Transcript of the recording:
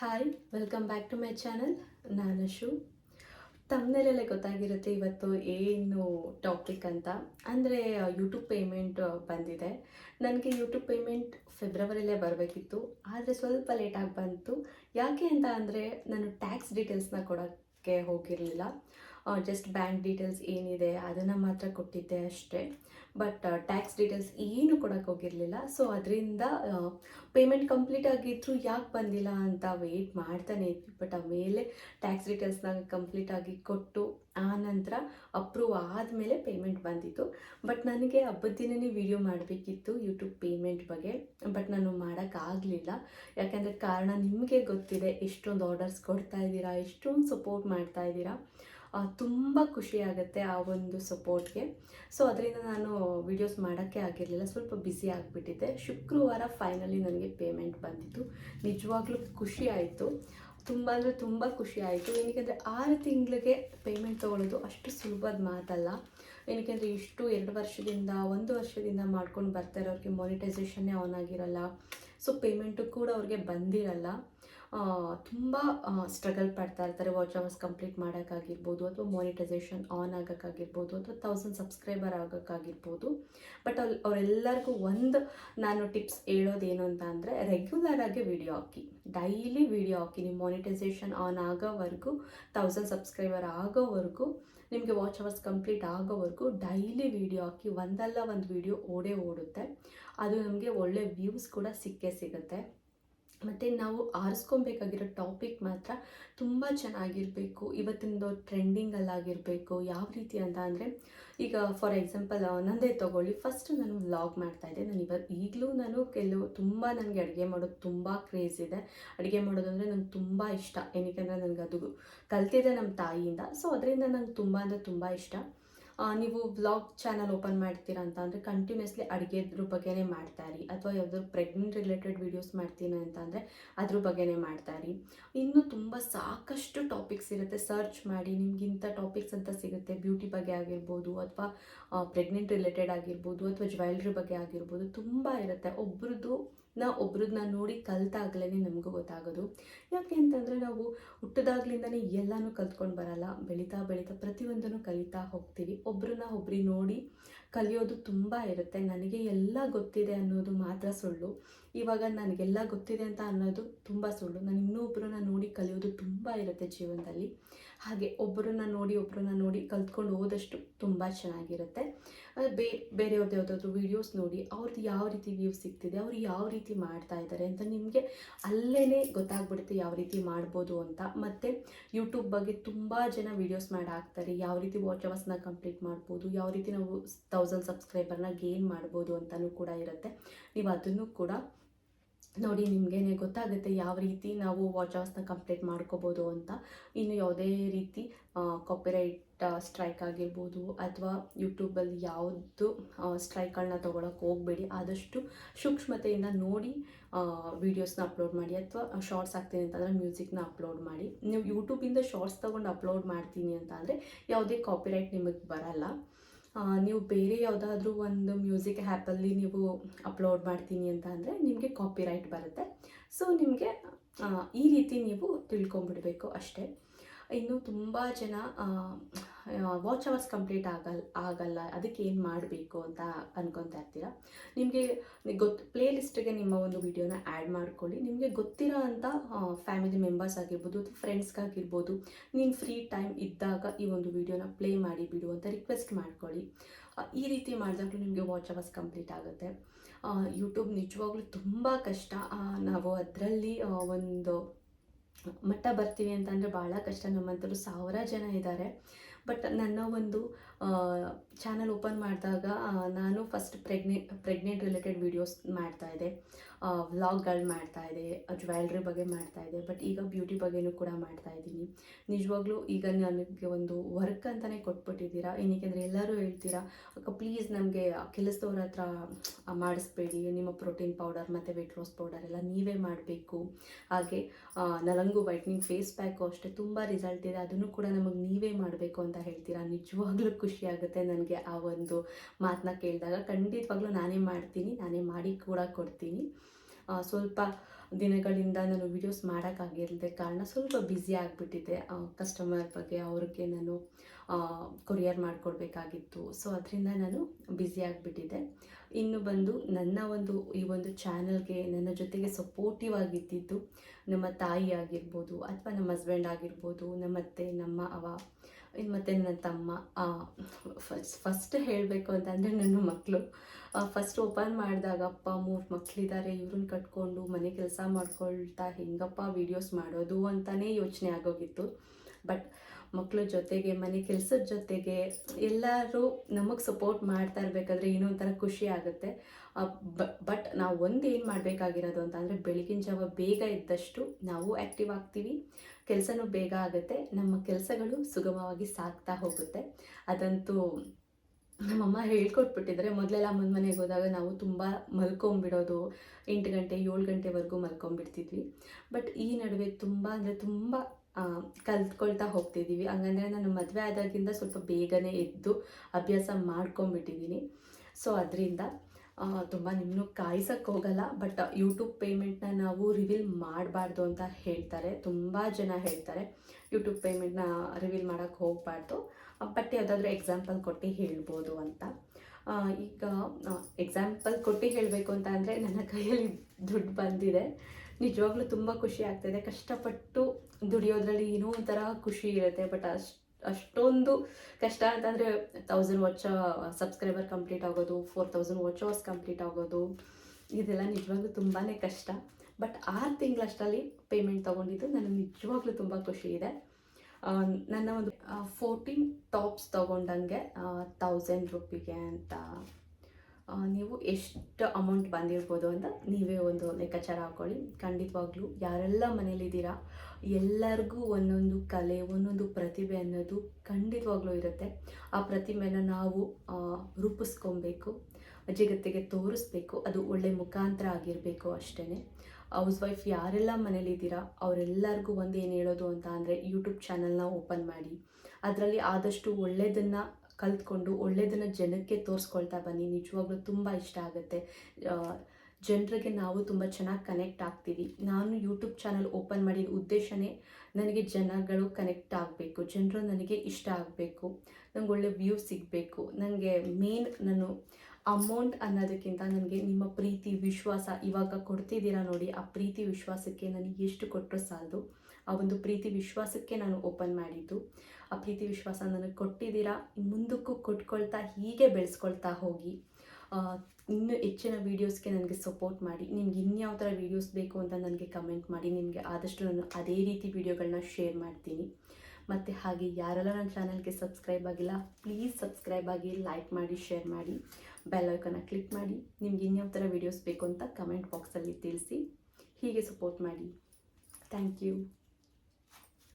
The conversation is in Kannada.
Hi welcome back to my channel ನಾನು ಶು ತಮ್ಮನೇಲೆಲ್ಲ ಗೊತ್ತಾಗಿರುತ್ತೆ ಇವತ್ತು ಏನು ಟಾಪಿಕ್ ಅಂತ. ಅಂದರೆ ಯೂಟ್ಯೂಬ್ ಪೇಮೆಂಟ್ ಬಂದಿದೆ. ನನಗೆ ಯೂಟ್ಯೂಬ್ ಪೇಮೆಂಟ್ ಫೆಬ್ರವರಿಲೇ ಬರಬೇಕಿತ್ತು. ಆದರೆ ಸ್ವಲ್ಪ ಲೇಟಾಗಿ ಬಂತು. ಯಾಕೆ ಅಂತ ಅಂದರೆ, ನಾನು ಟ್ಯಾಕ್ಸ್ ಡೀಟೇಲ್ಸ್ನ ಕೊಡೋಕ್ಕೆ ಹೋಗಿರಲಿಲ್ಲ. ಜಸ್ಟ್ ಬ್ಯಾಂಕ್ ಡೀಟೇಲ್ಸ್ ಏನಿದೆ ಅದನ್ನು ಮಾತ್ರ ಕೊಟ್ಟಿದ್ದೆ ಅಷ್ಟೇ. ಬಟ್ ಟ್ಯಾಕ್ಸ್ ಡೀಟೇಲ್ಸ್ ಏನು ಕೊಡೋಕ್ಕೆ ಹೋಗಿರಲಿಲ್ಲ. ಸೊ ಅದರಿಂದ ಪೇಮೆಂಟ್ ಕಂಪ್ಲೀಟ್ ಆಗಿದ್ರು ಯಾಕೆ ಬಂದಿಲ್ಲ ಅಂತ ವೆಯ್ಟ್ ಮಾಡ್ತಾನೆ ಇದ್ವಿ. ಬಟ್ ಆಮೇಲೆ ಟ್ಯಾಕ್ಸ್ ಡೀಟೇಲ್ಸ್ನ ಕಂಪ್ಲೀಟ್ ಆಗಿ ಕೊಟ್ಟು, ಆ ನಂತರ ಅಪ್ರೂವ್ ಆದಮೇಲೆ ಪೇಮೆಂಟ್ ಬಂದಿತ್ತು. ಬಟ್ ನನಗೆ ಹಬ್ಬದ ದಿನನೇ ವೀಡಿಯೋ ಮಾಡಬೇಕಿತ್ತು ಯೂಟ್ಯೂಬ್ ಪೇಮೆಂಟ್ ಬಗ್ಗೆ. ಬಟ್ ನಾನು ಮಾಡೋಕ್ಕಾಗಲಿಲ್ಲ ಯಾಕೆಂದರೆ ಕಾರಣ ನಿಮಗೆ ಗೊತ್ತಿದೆ, ಎಷ್ಟೊಂದು ಆರ್ಡರ್ಸ್ ಕೊಡ್ತಾ ಇದ್ದೀರಾ, ಎಷ್ಟೊಂದು ಸಪೋರ್ಟ್ ಮಾಡ್ತಾ ಇದ್ದೀರಾ. ತುಂಬ ಖುಷಿ ಆಗುತ್ತೆ ಆ ಒಂದು ಸಪೋರ್ಟ್ಗೆ. ಸೊ ಅದರಿಂದ ನಾನು ವೀಡಿಯೋಸ್ ಮಾಡೋಕ್ಕೆ ಆಗಿರಲಿಲ್ಲ, ಸ್ವಲ್ಪ ಬ್ಯುಸಿ ಆಗಿಬಿಟ್ಟಿದ್ದೆ. ಶುಕ್ರವಾರ ಫೈನಲಿ ನನಗೆ ಪೇಮೆಂಟ್ ಬಂದಿತ್ತು. ನಿಜವಾಗ್ಲೂ ಖುಷಿ ಆಯಿತು. ತುಂಬ ಅಂದರೆ ತುಂಬ ಖುಷಿ ಆಯಿತು. ಏನಕ್ಕೆ ಆರು ತಿಂಗಳಿಗೆ ಪೇಮೆಂಟ್ ತೊಗೊಳ್ಳೋದು ಅಷ್ಟು ಸುಲಭದ ಮಾತಲ್ಲ. ಏನಕ್ಕೆ ಇಷ್ಟು ಎರಡು ವರ್ಷದಿಂದ, ಒಂದು ವರ್ಷದಿಂದ ಮಾಡ್ಕೊಂಡು ಬರ್ತಾ ಇರೋರಿಗೆ ಮಾನಿಟೈಸೇಷನ್ನೇ ಆನ್ ಆಗಿರಲ್ಲ. ಸೊ ಪೇಮೆಂಟು ಕೂಡ ಅವ್ರಿಗೆ ಬಂದಿರಲ್ಲ. ತುಂಬ ಸ್ಟ್ರಗಲ್ ಪಡ್ತಾ ಇರ್ತಾರೆ ವಾಚ್ ಅವರ್ಸ್ ಕಂಪ್ಲೀಟ್ ಮಾಡೋಕ್ಕಾಗಿರ್ಬೋದು ಅಥವಾ ಮಾನಿಟೈಸೇಷನ್ ಆನ್ ಆಗೋಕ್ಕಾಗಿರ್ಬೋದು ಅಥವಾ ತೌಸಂಡ್ ಸಬ್ಸ್ಕ್ರೈಬರ್ ಆಗೋಕ್ಕಾಗಿರ್ಬೋದು. ಬಟ್ ಅಲ್ಲಿ ಅವರೆಲ್ಲರಿಗೂ ಒಂದು ನಾನು ಟಿಪ್ಸ್ ಹೇಳೋದೇನು ಅಂತ ಅಂದರೆ ರೆಗ್ಯುಲರಾಗಿ ವಿಡಿಯೋ ಹಾಕಿ. ಡೈಲಿ ವಿಡಿಯೋ ಹಾಕಿ. ನಿಮ್ಮ ಮಾನಿಟೈಸೇಷನ್ ಆನ್ ಆಗೋವರೆಗೂ ತೌಸಂಡ್ ಸಬ್ಸ್ಕ್ರೈಬರ್ ಆಗೋವರೆಗೂ, ನಿಮಗೆ ವಾಚ್ ಅವರ್ಸ್ ಕಂಪ್ಲೀಟ್ ಆಗೋವರೆಗೂ ಡೈಲಿ ವಿಡಿಯೋ ಹಾಕಿ ಒಂದಲ್ಲ ಒಂದು ವಿಡಿಯೋ ಓಡೇ ಓಡುತ್ತೆ. ಅದು ನಮಗೆ ಒಳ್ಳೆ ವ್ಯೂಸ್ ಕೂಡ ಸಿಕ್ಕೇ ಸಿಗುತ್ತೆ. ಮತ್ತು ನಾವು ಆರಿಸ್ಕೊಬೇಕಾಗಿರೋ ಟಾಪಿಕ್ ಮಾತ್ರ ತುಂಬ ಚೆನ್ನಾಗಿರಬೇಕು. ಇವತ್ತಿನ ಟ್ರೆಂಡಿಂಗಲ್ಲಾಗಿರಬೇಕು ಯಾವ ರೀತಿ ಅಂತ ಅಂದರೆ, ಈಗ ಫಾರ್ ಎಕ್ಸಾಂಪಲ್ ನನ್ನದೇ ತೊಗೊಳ್ಳಿ. ಫಸ್ಟ್ ನಾನು ವ್ಲಾಗ್ ಮಾಡ್ತಾಯಿದ್ದೆ ನಾನು ಇವತ್ತು ಈಗಲೂ ನಾನು ಕೆಲವು ತುಂಬ ನನಗೆ ಅಡುಗೆ ಮಾಡೋದು ತುಂಬ ಕ್ರೇಜ್ ಇದೆ. ಅಡುಗೆ ಮಾಡೋದು ಅಂದರೆ ನಂಗೆ ತುಂಬ ಇಷ್ಟ. ಏನಕ್ಕೆ ಅಂದರೆ ನನಗೆ ಅದು ಕಲ್ತಿದೆ ನಮ್ಮ ತಾಯಿಯಿಂದ. ಸೊ ಅದರಿಂದ ನಂಗೆ ತುಂಬ ಅಂದರೆ ತುಂಬ ಇಷ್ಟ. ನೀವು ಬ್ಲಾಗ್ ಚಾನಲ್ ಓಪನ್ ಮಾಡ್ತೀರಾ ಅಂತ ಅಂದರೆ ಕಂಟಿನ್ಯೂಸ್ಲಿ ಅಡುಗೆದ್ರ ಬಗ್ಗೆನೇ ಮಾಡ್ತಾಯಿರಿ ಅಥವಾ ಯಾವುದಾದ್ರು ಪ್ರೆಗ್ನೆಂಟ್ ರಿಲೇಟೆಡ್ ವೀಡಿಯೋಸ್ ಮಾಡ್ತೀನಿ ಅಂತ ಅಂದರೆ ಅದ್ರ ಬಗ್ಗೆನೇ ಮಾಡ್ತಾಯಿರಿ ಇನ್ನೂ ತುಂಬ ಸಾಕಷ್ಟು ಟಾಪಿಕ್ಸ್ ಇರುತ್ತೆ. ಸರ್ಚ್ ಮಾಡಿ, ನಿಮ್ಗೆ ಇಂಥ ಟಾಪಿಕ್ಸ್ ಅಂತ ಸಿಗುತ್ತೆ. ಬ್ಯೂಟಿ ಬಗ್ಗೆ ಆಗಿರ್ಬೋದು ಅಥವಾ ಪ್ರೆಗ್ನೆಂಟ್ ರಿಲೇಟೆಡ್ ಆಗಿರ್ಬೋದು ಅಥವಾ ಜ್ಯುವೆಲ್ರಿ ಬಗ್ಗೆ ಆಗಿರ್ಬೋದು ತುಂಬ ಇರುತ್ತೆ. ಒಬ್ರದ್ದು ನಾವು ಒಬ್ಬರನ್ನ ನೋಡಿ ಕಲ್ತಾಗ್ಲೇ ನಮಗೂ ಗೊತ್ತಾಗೋದು. ಯಾಕೆ ಅಂತಂದರೆ ನಾವು ಹುಟ್ಟದಾಗ್ಲಿಂದನೇ ಎಲ್ಲನೂ ಕಲ್ತ್ಕೊಂಡು ಬರಲ್ಲ. ಬೆಳೀತಾ ಬೆಳೀತಾ ಪ್ರತಿಯೊಂದನ್ನು ಕಲಿತಾ ಹೋಗ್ತೀವಿ. ಒಬ್ಬರನ್ನ ಒಬ್ರಿಗೆ ನೋಡಿ ಕಲಿಯೋದು ತುಂಬ ಇರುತ್ತೆ. ನನಗೆ ಎಲ್ಲ ಗೊತ್ತಿದೆ ಅನ್ನೋದು ಮಾತ್ರ ಸುಳ್ಳು. ಇವಾಗ ನನಗೆಲ್ಲ ಗೊತ್ತಿದೆ ಅಂತ ಅನ್ನೋದು ತುಂಬ ಸುಳ್ಳು. ನಾನು ಇನ್ನೊಬ್ಬರನ್ನ ನೋಡಿ ಕಲಿಯೋದು ತುಂಬ ಇರುತ್ತೆ ಜೀವನದಲ್ಲಿ. ಹಾಗೆ ಒಬ್ಬರನ್ನ ನೋಡಿ ಒಬ್ಬರನ್ನ ನೋಡಿ ಕಲ್ತ್ಕೊಂಡು ಹೋದಷ್ಟು ತುಂಬ ಚೆನ್ನಾಗಿರುತ್ತೆ. ಬೇ ಬೇರೆಯವ್ರದ್ದು ಯಾವುದಾದ್ರು ವೀಡಿಯೋಸ್ ನೋಡಿ ಅವ್ರದ್ದು ಯಾವ ರೀತಿ ವ್ಯೂ ಸಿಗ್ತಿದೆ, ಅವ್ರು ಯಾವ ರೀತಿ ಮಾಡ್ತಾ ಇದ್ದಾರೆ ಅಂತ ನಿಮಗೆ ಅಲ್ಲೇ ಗೊತ್ತಾಗ್ಬಿಡುತ್ತೆ ಯಾವ ರೀತಿ ಮಾಡ್ಬೋದು ಅಂತ. ಮತ್ತು ಯೂಟ್ಯೂಬ್ ಬಗ್ಗೆ ತುಂಬ ಜನ ವೀಡಿಯೋಸ್ ಮಾಡಿ ಹಾಕ್ತಾರೆ, ಯಾವ ರೀತಿ ವಾಚ್ ಅವರ್ಸ್ನ ಕಂಪ್ಲೀಟ್ ಮಾಡ್ಬೋದು, ಯಾವ ರೀತಿ ನಾವು ತೌಸಂಡ್ ಸಬ್ಸ್ಕ್ರೈಬರ್ನ ಗೇನ್ ಮಾಡ್ಬೋದು ಅಂತಲೂ ಕೂಡ ಇರುತ್ತೆ. ನೀವು ಅದನ್ನು ಕೂಡ ನೋಡಿ, ನಿಮಗೇನೆ ಗೊತ್ತಾಗುತ್ತೆ ಯಾವ ರೀತಿ ನಾವು ವಾಚ್ ಹೌಸ್ನ ಕಂಪ್ಲೀಟ್ ಮಾಡ್ಕೋಬೋದು ಅಂತ. ಇನ್ನು ಯಾವುದೇ ರೀತಿ ಕಾಪಿರೈಟ್ ಸ್ಟ್ರೈಕ್ ಆಗಿರ್ಬೋದು ಅಥವಾ ಯೂಟ್ಯೂಬಲ್ಲಿ ಯಾವುದು ಸ್ಟ್ರೈಕ್ಗಳನ್ನ ತೊಗೊಳಕ್ಕೆ ಹೋಗಬೇಡಿ. ಆದಷ್ಟು ಸೂಕ್ಷ್ಮತೆಯಿಂದ ನೋಡಿ ವೀಡಿಯೋಸ್ನ ಅಪ್ಲೋಡ್ ಮಾಡಿ ಅಥವಾ ಶಾರ್ಟ್ಸ್ ಆಗ್ತೀನಿ ಅಂತಂದರೆ ಮ್ಯೂಸಿಕ್ನ ಅಪ್ಲೋಡ್ ಮಾಡಿ. ನೀವು ಯೂಟ್ಯೂಬಿಂದ ಶಾರ್ಟ್ಸ್ ತೊಗೊಂಡು ಅಪ್ಲೋಡ್ ಮಾಡ್ತೀನಿ ಅಂತ ಅಂದರೆ ಯಾವುದೇ ಕಾಪಿರೈಟ್ ನಿಮಗೆ ಬರಲ್ಲ. ನೀವು ಬೇರೆ ಯಾವುದಾದ್ರೂ ಒಂದು ಮ್ಯೂಸಿಕ್ ಆ್ಯಪಲ್ಲಿ ನೀವು ಅಪ್ಲೋಡ್ ಮಾಡ್ತೀನಿ ಅಂತ ಅಂದರೆ ನಿಮಗೆ ಕಾಪಿರೈಟ್ ಬರುತ್ತೆ. ಸೊ, ನಿಮಗೆ ಈ ರೀತಿ ನೀವು ತಿಳ್ಕೊಂಬಿಡಬೇಕು ಅಷ್ಟೇ. ಇನ್ನು ತುಂಬ ಜನ ವಾಚ್ ಅವರ್ಸ್ ಕಂಪ್ಲೀಟ್ ಆಗಲ್ಲ ಆಗಲ್ಲ, ಅದಕ್ಕೆ ಏನು ಮಾಡಬೇಕು ಅಂತ ಅನ್ಕೊತಾ ಇರ್ತೀರಾ? ನಿಮಗೆ ಗೊತ್ತು ಪ್ಲೇ ಲಿಸ್ಟಿಗೆ ನಿಮ್ಮ ಒಂದು ವಿಡಿಯೋನ ಆ್ಯಡ್ ಮಾಡ್ಕೊಳ್ಳಿ. ನಿಮಗೆ ಗೊತ್ತಿರೋ ಅಂಥ ಫ್ಯಾಮಿಲಿ ಮೆಂಬರ್ಸ್ ಆಗಿರ್ಬೋದು ಅಥವಾ ಫ್ರೆಂಡ್ಸ್ಗಾಗಿರ್ಬೋದು ನೀನು ಫ್ರೀ ಟೈಮ್ ಇದ್ದಾಗ ಈ ಒಂದು ವಿಡಿಯೋನ ಪ್ಲೇ ಮಾಡಿ ಬಿಡು ಅಂತ ರಿಕ್ವೆಸ್ಟ್ ಮಾಡ್ಕೊಳ್ಳಿ. ಈ ರೀತಿ ಮಾಡಿದಾಗಲೂ ನಿಮಗೆ ವಾಚ್ ಅವರ್ಸ್ ಕಂಪ್ಲೀಟ್ ಆಗುತ್ತೆ. ಯೂಟ್ಯೂಬ್ ನಿಜವಾಗ್ಲೂ ತುಂಬ ಕಷ್ಟ. ನಾವು ಅದರಲ್ಲಿ ಒಂದು ಮಟ್ಟ ಬರ್ತೀವಿ ಅಂತಂದರೆ ಭಾಳ ಕಷ್ಟ. ನಮ್ಮಂಥವ್ರು ಸಾವಿರ ಜನ ಇದ್ದಾರೆ ಬಟ್ ನನ್ನ ಒಂದು ಚಾನಲ್ ಓಪನ್ ಮಾಡಿದಾಗ ನಾನು ಫಸ್ಟ್ ಪ್ರೆಗ್ನೆ ಪ್ರೆಗ್ನೆಂಟ್ ರಿಲೇಟೆಡ್ ವೀಡಿಯೋಸ್ ಮಾಡ್ತಾಯಿದ್ದೆ ವ್ಲಾಗ್ಗಳು ಮಾಡ್ತಾಯಿದ್ದೆ ಜ್ಯುವೆಲ್ರಿ ಬಗ್ಗೆ ಮಾಡ್ತಾಯಿದ್ದೆ ಬಟ್ ಈಗ ಬ್ಯೂಟಿ ಬಗ್ಗೆನೂ ಕೂಡ ಮಾಡ್ತಾ ಇದ್ದೀನಿ. ನಿಜವಾಗ್ಲೂ ಈಗ ನನಗೆ ಒಂದು ವರ್ಕ್ ಅಂತಲೇ ಕೊಟ್ಬಿಟ್ಟಿದ್ದೀರಾ? ಏನಕ್ಕೆ ಎಲ್ಲರೂ ಹೇಳ್ತೀರಾ, ಅಕ್ಕ ಪ್ಲೀಸ್ ನಮಗೆ ಕೆಲಸದವ್ರ ಹತ್ರ ಮಾಡಿಸ್ಬೇಡಿ. ನಿಮ್ಮ ಪ್ರೋಟೀನ್ ಪೌಡರ್ ಮತ್ತು ವೆಯ್ಟ್ ಲಾಸ್ ಪೌಡರ್ ಎಲ್ಲ ನೀವೇ ಮಾಡಬೇಕು. ಹಾಗೆ ನಲಂಗು ವೈಟ್ನಿಂಗ್ ಫೇಸ್ ಪ್ಯಾಕು ಅಷ್ಟೇ, ತುಂಬ ರಿಸಲ್ಟ್ ಇದೆ. ಅದನ್ನು ಕೂಡ ನಮಗೆ ನೀವೇ ಮಾಡಬೇಕು ಅಂತ ಹೇಳ್ತೀರಾ? ನಿಜವಾಗ್ಲೂ ಆಗುತ್ತೆ ನನಗೆ ಆ ಒಂದು ಮಾತನ್ನ ಕೇಳಿದಾಗ. ಖಂಡಿತವಾಗ್ಲೂ ನಾನೇ ಮಾಡ್ತೀನಿ, ನಾನೇ ಮಾಡಿ ಕೂಡ ಕೊಡ್ತೀನಿ. ಸ್ವಲ್ಪ ದಿನಗಳಿಂದ ನಾನು ವೀಡಿಯೋಸ್ ಮಾಡೋಕ್ಕಾಗಿರದೆ ಕಾರಣ ಸ್ವಲ್ಪ ಬ್ಯುಸಿ ಆಗಿಬಿಟ್ಟಿದೆ. ಕಸ್ಟಮರ್ ಬಗ್ಗೆ ಅವ್ರಿಗೆ ನಾನು ಕೊರಿಯರ್ ಮಾಡಿಕೊಡ್ಬೇಕಾಗಿತ್ತು. ಸೊ ಅದರಿಂದ ನಾನು ಬ್ಯುಸಿ ಆಗಿಬಿಟ್ಟಿದ್ದೆ ಇನ್ನು ಬಂದು ನನ್ನ ಒಂದು, ಈ ಒಂದು ಚಾನಲ್ಗೆ ನನ್ನ ಜೊತೆಗೆ ಸಪೋರ್ಟಿವ್ ಆಗಿದ್ದಿದ್ದು ನಮ್ಮ ತಾಯಿ ಆಗಿರ್ಬೋದು, ಅಥವಾ ನಮ್ಮ ಹಸ್ಬೆಂಡ್ ಆಗಿರ್ಬೋದು, ನಮ್ಮತ್ತೆ, ನಮ್ಮ ಅವ ಇನ್ನು ಮತ್ತು ನನ್ನ ತಮ್ಮ ಫಸ್ಟ್ ಫಸ್ಟ್ ಹೇಳಬೇಕು ಅಂತಂದರೆ ನನ್ನ ಮಕ್ಕಳು ಫಸ್ಟ್ ಓಪನ್ ಮಾಡಿದಾಗ ಅಪ್ಪ, ಮೂರು ಮಕ್ಕಳಿದ್ದಾರೆ ಇವ್ರನ್ನ ಕಟ್ಕೊಂಡು ಮನೆ ಕೆಲಸ ಮಾಡ್ಕೊಳ್ತಾ ಹೆಂಗಪ್ಪ ವೀಡಿಯೋಸ್ ಮಾಡೋದು ಅಂತಲೇ ಯೋಚನೆ ಆಗೋಗಿತ್ತು. ಬಟ್ ಮಕ್ಕಳ ಜೊತೆಗೆ, ಮನೆ ಕೆಲಸದ ಜೊತೆಗೆ ಎಲ್ಲರೂ ನಮಗೆ ಸಪೋರ್ಟ್ ಮಾಡ್ತಾ ಇರಬೇಕಾದ್ರೆ ಏನೋ ಒಂಥರ ಖುಷಿ ಆಗುತ್ತೆ. ಬಟ್ ನಾವು ಒಂದು ಏನು ಮಾಡಬೇಕಾಗಿರೋದು ಅಂತ ಅಂದರೆ ಬೆಳಗಿನ ಜಾವ ಬೇಗ ಇದ್ದಷ್ಟು ನಾವು ಆ್ಯಕ್ಟಿವ್ ಆಗ್ತೀವಿ. ಕೆಲಸನೂ ಬೇಗ ಆಗುತ್ತೆ. ನಮ್ಮ ಕೆಲಸಗಳು ಸುಗಮವಾಗಿ ಸಾಗ್ತಾ ಹೋಗುತ್ತೆ. ಅದಂತೂ ನಮ್ಮಮ್ಮ ಹೇಳ್ಕೊಟ್ಬಿಟ್ಟಿದ್ರೆ ಮೊದಲೆಲ್ಲ ಮುಂದೆ ಮನೆಗೆ ಹೋದಾಗ ನಾವು ತುಂಬ ಮಲ್ಕೊಂಬಿಡೋದು. ಎಂಟು ಗಂಟೆ, ಏಳು ಗಂಟೆವರೆಗೂ ಮಲ್ಕೊಂಬಿಡ್ತಿದ್ವಿ. ಬಟ್ ಈ ನಡುವೆ ತುಂಬ ಅಂದರೆ ತುಂಬ ಕಲ್ತ್ಕೊಳ್ತಾ ಹೋಗ್ತಿದ್ದೀವಿ. ಹಂಗಂದ್ರೆ ನಾನು ಮದುವೆ ಆದಾಗಿಂದ ಸ್ವಲ್ಪ ಬೇಗನೆ ಎದ್ದು ಅಭ್ಯಾಸ ಮಾಡ್ಕೊಂಬಿಟ್ಟಿದ್ದೀನಿ ಸೊ ಅದರಿಂದ ತುಂಬ ನಿಮ್ಮನ್ನು ಕಾಯಿಸೋಕ್ಕೆ ಹೋಗಲ್ಲ, ಬಟ್ ಯೂಟ್ಯೂಬ್ ಪೇಮೆಂಟ್ನ ನಾವು ರಿವೀಲ್ ಮಾಡಬಾರ್ದು ಅಂತ ಹೇಳ್ತಾರೆ. ತುಂಬ ಜನ ಹೇಳ್ತಾರೆ ಯೂಟ್ಯೂಬ್ ಪೇಮೆಂಟ್ನ ರಿವೀಲ್ ಮಾಡೋಕ್ಕೆ ಹೋಗಬಾರ್ದು. ಬಟ್ ಯಾವುದಾದ್ರೂ ಎಕ್ಸಾಂಪಲ್ ಕೊಟ್ಟು ಹೇಳ್ಬೋದು ಅಂತ. ಈಗ ಎಕ್ಸಾಂಪಲ್ ಕೊಟ್ಟು ಹೇಳಬೇಕು ಅಂತ ಅಂದರೆ ನನ್ನ ಕೈಯಲ್ಲಿ ದುಡ್ಡು ಬಂದಿದೆ. ನಿಜವಾಗ್ಲೂ ತುಂಬ ಖುಷಿ ಆಗ್ತಾಯಿದೆ ಕಷ್ಟಪಟ್ಟು ದುಡಿಯೋದ್ರಲ್ಲಿ ಏನೋ ಒಂಥರ ಖುಷಿ ಇರುತ್ತೆ ಬಟ್ ಅಷ್ಟು, ಅಷ್ಟೊಂದು ಕಷ್ಟ ಅಂತಂದರೆ ತೌಸಂಡ್ ವಾಚ ಸಬ್ಸ್ಕ್ರೈಬರ್ ಕಂಪ್ಲೀಟ್ ಆಗೋದು four thousand watch hours complete ಆಗೋದು, ಇದೆಲ್ಲ ನಿಜವಾಗ್ಲೂ ತುಂಬಾ ಕಷ್ಟ. ಬಟ್ ಆರು ತಿಂಗಳಷ್ಟರಲ್ಲಿ ಪೇಮೆಂಟ್ ತೊಗೊಂಡಿದ್ದು ನನಗೆ ನಿಜವಾಗ್ಲೂ ತುಂಬ ಖುಷಿ ಇದೆ. ನನ್ನ ಒಂದು ಫೋರ್ಟೀನ್ ಟಾಪ್ಸ್ ತೊಗೊಂಡಂಗೆ ತೌಸಂಡ್ ರುಪಿಗೆ ಅಂತ ನೀವು ಎಷ್ಟು ಅಮೌಂಟ್ ಬಂದಿರ್ಬೋದು ಅಂತ ನೀವೇ ಒಂದು ಲೆಕ್ಕಾಚಾರ ಹಾಕ್ಕೊಳ್ಳಿ ಖಂಡಿತವಾಗ್ಲೂ ಯಾರೆಲ್ಲ ಮನೇಲಿದ್ದೀರಾ, ಎಲ್ಲರಿಗೂ ಒಂದೊಂದು ಕಲೆ, ಒಂದೊಂದು ಪ್ರತಿಭೆ ಅನ್ನೋದು ಖಂಡಿತವಾಗ್ಲೂ ಇರುತ್ತೆ. ಆ ಪ್ರತಿಭೆನ ನಾವು ರೂಪಿಸ್ಕೊಬೇಕು, ಜಗತ್ತಿಗೆ ತೋರಿಸ್ಬೇಕು, ಅದು ಒಳ್ಳೆ ಮುಖಾಂತರ ಆಗಿರಬೇಕು ಅಷ್ಟೇ ಹೌಸ್ ವೈಫ್ ಯಾರೆಲ್ಲ ಮನೇಲಿದ್ದೀರಾ, ಅವರೆಲ್ಲರಿಗೂ ಒಂದು ಏನು ಹೇಳೋದು ಅಂತ ಅಂದರೆ ಯೂಟ್ಯೂಬ್ ಚಾನಲ್ನ ಓಪನ್ ಮಾಡಿ. ಅದರಲ್ಲಿ ಆದಷ್ಟು ಒಳ್ಳೆಯದನ್ನು ಕಲ್ತ್ಕೊಂಡು ಒಳ್ಳೆಯದನ್ನು ಜನಕ್ಕೆ ತೋರಿಸ್ಕೊಳ್ತಾ ಬನ್ನಿ. ನಿಜವಾಗ್ಲೂ ತುಂಬ ಇಷ್ಟ ಆಗುತ್ತೆ. ಜನರಿಗೆ ನಾವು ತುಂಬ ಚೆನ್ನಾಗಿ ಕನೆಕ್ಟ್ ಆಗ್ತೀವಿ. ನಾನು ಯೂಟ್ಯೂಬ್ ಚಾನಲ್ ಓಪನ್ ಮಾಡಿದ ಉದ್ದೇಶನೇ ನನಗೆ ಜನಗಳು ಕನೆಕ್ಟ್ ಆಗಬೇಕು. ಜನರು ನನಗೆ ಇಷ್ಟ ಆಗಬೇಕು. ನಂಗೆ ಒಳ್ಳೆ ವ್ಯೂ ಸಿಗಬೇಕು. ನನಗೆ ಮೇನ್ ನಾನು ಅಮೌಂಟ್ ಅನ್ನೋದಕ್ಕಿಂತ ನನಗೆ ನಿಮ್ಮ ಪ್ರೀತಿ, ವಿಶ್ವಾಸ ಇವಾಗ ಕೊಡ್ತಿದ್ದೀರಾ ನೋಡಿ, ಆ ಪ್ರೀತಿ, ವಿಶ್ವಾಸಕ್ಕೆ ನನಗೆ ಎಷ್ಟು ಕೊಟ್ಟರು ಸಾಲದು ಆ ಒಂದು ಪ್ರೀತಿ ವಿಶ್ವಾಸಕ್ಕೆ ನಾನು ಓಪನ್ ಮಾಡಿದ್ದು. ಆ ಪ್ರೀತಿ ವಿಶ್ವಾಸ ನನಗೆ ಕೊಟ್ಟಿದ್ದೀರಾ? ಮುಂದಕ್ಕೂ ಕೊಟ್ಕೊಳ್ತಾ ಹೀಗೆ ಬೆಳೆಸ್ಕೊಳ್ತಾ ಹೋಗಿ. ಇನ್ನೂ ಹೆಚ್ಚಿನ ವೀಡಿಯೋಸ್ಗೆ ನನಗೆ ಸಪೋರ್ಟ್ ಮಾಡಿ. ನಿಮ್ಗೆ ಇನ್ಯಾವ ಥರ ವೀಡಿಯೋಸ್ ಬೇಕು ಅಂತ ನನಗೆ ಕಮೆಂಟ್ ಮಾಡಿ. ನಿಮಗೆ ಆದಷ್ಟು ನಾನು ಅದೇ ರೀತಿ ವೀಡಿಯೋಗಳನ್ನ ಶೇರ್ ಮಾಡ್ತೀನಿ. ಮತ್ತು ಹಾಗೆ ಯಾರೆಲ್ಲ ನನ್ನ ಚಾನಲ್ಗೆ ಸಬ್ಸ್ಕ್ರೈಬ್ ಆಗಿಲ್ಲ ಪ್ಲೀಸ್ ಸಬ್ಸ್ಕ್ರೈಬ್ ಆಗಿ ಲೈಕ್ ಮಾಡಿ ಶೇರ್ ಮಾಡಿ ಬೆಲ್ ಐಕನ್ನ ಕ್ಲಿಕ್ ಮಾಡಿ. ನಿಮ್ಗೆ ಇನ್ಯಾವ ಥರ ವೀಡಿಯೋಸ್ ಬೇಕು ಅಂತ ಕಮೆಂಟ್ ಬಾಕ್ಸಲ್ಲಿ ತಿಳಿಸಿ. ಹೀಗೆ ಸಪೋರ್ಟ್ ಮಾಡಿ. Thank you